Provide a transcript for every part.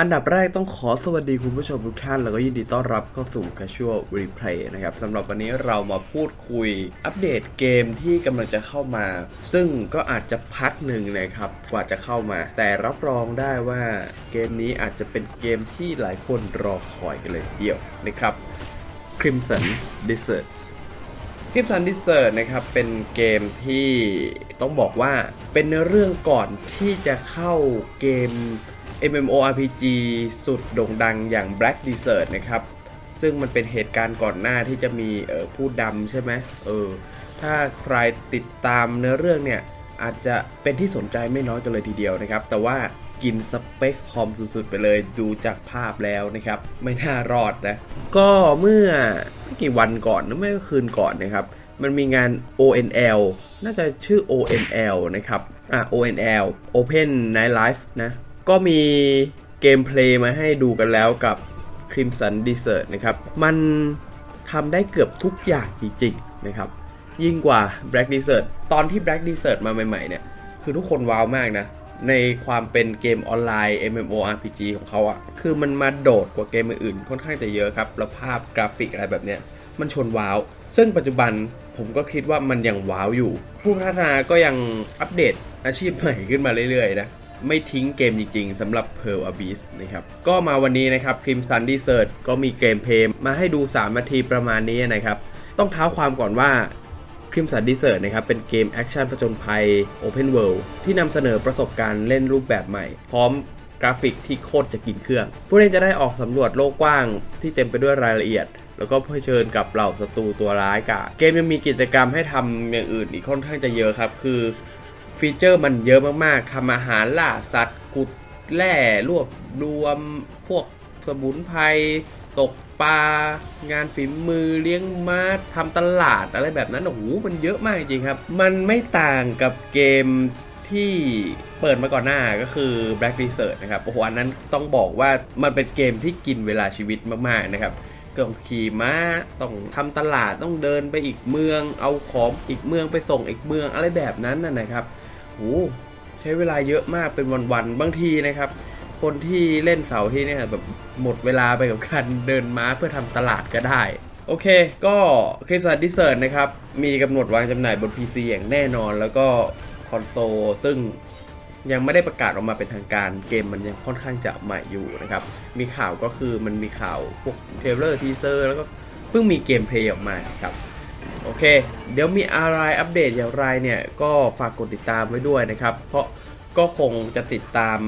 อันดับแรกต้องขอสวัสดีคุณผู้ชมทุกท่าน แล้วก็ยินดีต้อนรับเข้าสู่ Casual Replay นะครับสำหรับวันนี้เรามาพูดคุยอัปเดตเกมที่กำลังจะเข้ามา ซึ่งก็อาจจะพักหนึ่งนะครับกว่าจะเข้ามา แต่รับรองได้ว่าเกมนี้อาจจะเป็นเกมที่หลายคนรอคอยกันเลยเดียวนะครับ Crimson Desert คลิปซันดิเซอร์นะครับเป็นเกมที่ต้องบอกว่าเป็นเนื้อเรื่องก่อนที่จะเข้าเกม MMORPG สุดโด่งดังอย่าง Black Desert นะครับ ซึ่งมันเป็นเหตุการณ์ก่อนหน้าที่จะมีออผู้ดำใช่ไหมเออ ถ้าใครติดตามเนื้อเรื่องเนี่ย อาจจะเป็นที่สนใจไม่น้อยกันเลยทีเดียวนะครับ แต่ว่ากินสเปคคอมสุดๆ ไปเลยดูจากภาพแล้วนะครับ ไม่น่ารอดนะ ก็เมื่อไม่กี่วันก่อนหรือไม่ก็คืนก่อนนะครับ มันมีงาน ONL น่าจะชื่อ ONL นะครับอะ ONL Open Night Live นะ ก็มีเกมเพลย์มาให้ดูกันแล้วกับ Crimson Desert นะครับ มันทำได้เกือบทุกอย่างจริงๆนะครับ ยิ่งกว่า Black Desert ตอนที่ Black Desert มาใหม่ๆเนี่ย คือทุกคนว้าวมากนะ ในความเป็นเกมออนไลน์ MMORPG ของเขาอะคือมันมาโดดกว่าเกมอื่นๆ ค่อนข้างจะเยอะครับ แล้วภาพกราฟิกอะไรแบบเนี้ยมันชนว้าว ซึ่งปัจจุบันผมก็คิดว่ามันยังว้าวอยู่ ผู้พัฒนาก็ยังอัปเดตอาชีพใหม่ขึ้นมาเรื่อยๆนะ ไม่ทิ้งเกมจริงๆสำหรับ Pearl Abyss นะครับ ก็มาวันนี้นะครับ Crimson Desert ก็มีเกมเพลย์มาให้ดู 3 นาทีประมาณนี้นะครับ ต้องเท้าความก่อนว่า Crimson Desert นะครับ เป็นเกมแอคชั่นผจญภัย Open World ที่นำเสนอประสบการณ์เล่นรูปแบบใหม่ พร้อมกราฟิกที่โคตรจะกินเครื่อง ผู้เล่นจะได้ออกสำรวจโลกกว้างที่เต็มไปด้วยรายละเอียดแล้วก็เผชิญกับเหล่าศัตรูตัวร้ายกาเกมยังมีกิจกรรมให้ทำอย่างอื่นอีกค่อนข้างจะเยอะครับ คือ ฟีเจอร์มันเยอะมากๆทำอาหารล่าสัตว์กุดแร่รวบรวมพวกสมุนไพรตกปลางานฝีมือเลี้ยงม้าทำตลาดอะไรแบบนั้นโอ้โหมันเยอะมากจริงครับ มันไม่ต่างกับเกมที่เปิดมาก่อนหน้าก็คือ Black Desert นะครับโอ้โหอันนั้นต้องบอกว่ามันเป็นเกมที่กินเวลาชีวิตมากๆนะครับต้องขี่ม้าต้องทำตลาดต้องเดินไปอีกเมือง เอาของอีกเมืองไปส่งอีกเมืองอะไรแบบนั้นนะครับ โอ้ใช้เวลาเยอะมากเป็นวันๆบางทีนะครับ คนที่เล่นเสาที่เนี่ยแบบหมดเวลาไปกับการเดินม้าเพื่อทำตลาดก็ได้โอเค ก็คลิปสัตดิเซอร์นะครับ มีกำหนดวางจำหน่ายบน PC อย่างแน่นอน แล้วก็คอนโซล ซึ่งยังไม่ได้ประกาศออกมาเป็นทางการเกมมันยังค่อนข้างจะใหม่อยู่นะครับ มีข่าวก็คือมันมีข่าวพวกเทเลอร์ทีเซอร์แล้วก็เพิ่งมีเกมเพลย์ออกมาครับ เค เดี๋ยวมีอะไรอัปเดตอย่างไรเนี่ย ก็ฝากกดติดตามไว้ด้วยนะครับ เพราะก็คงจะติดตาม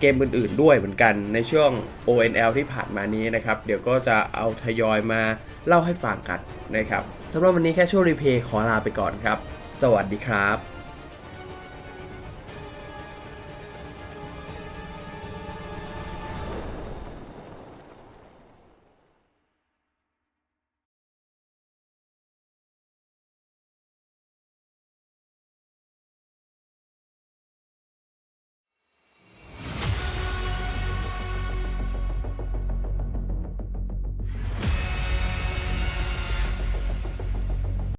เกมอื่นๆด้วยเหมือนกันในช่วง ONL ที่ผ่านมานี้นะครับ เดี๋ยวก็จะเอาทยอยมาเล่าให้ฟังกันนะครับสำหรับวันนี้แค่ช่วงรีเพย์ขอลาไปก่อนครับ สวัสดีครับ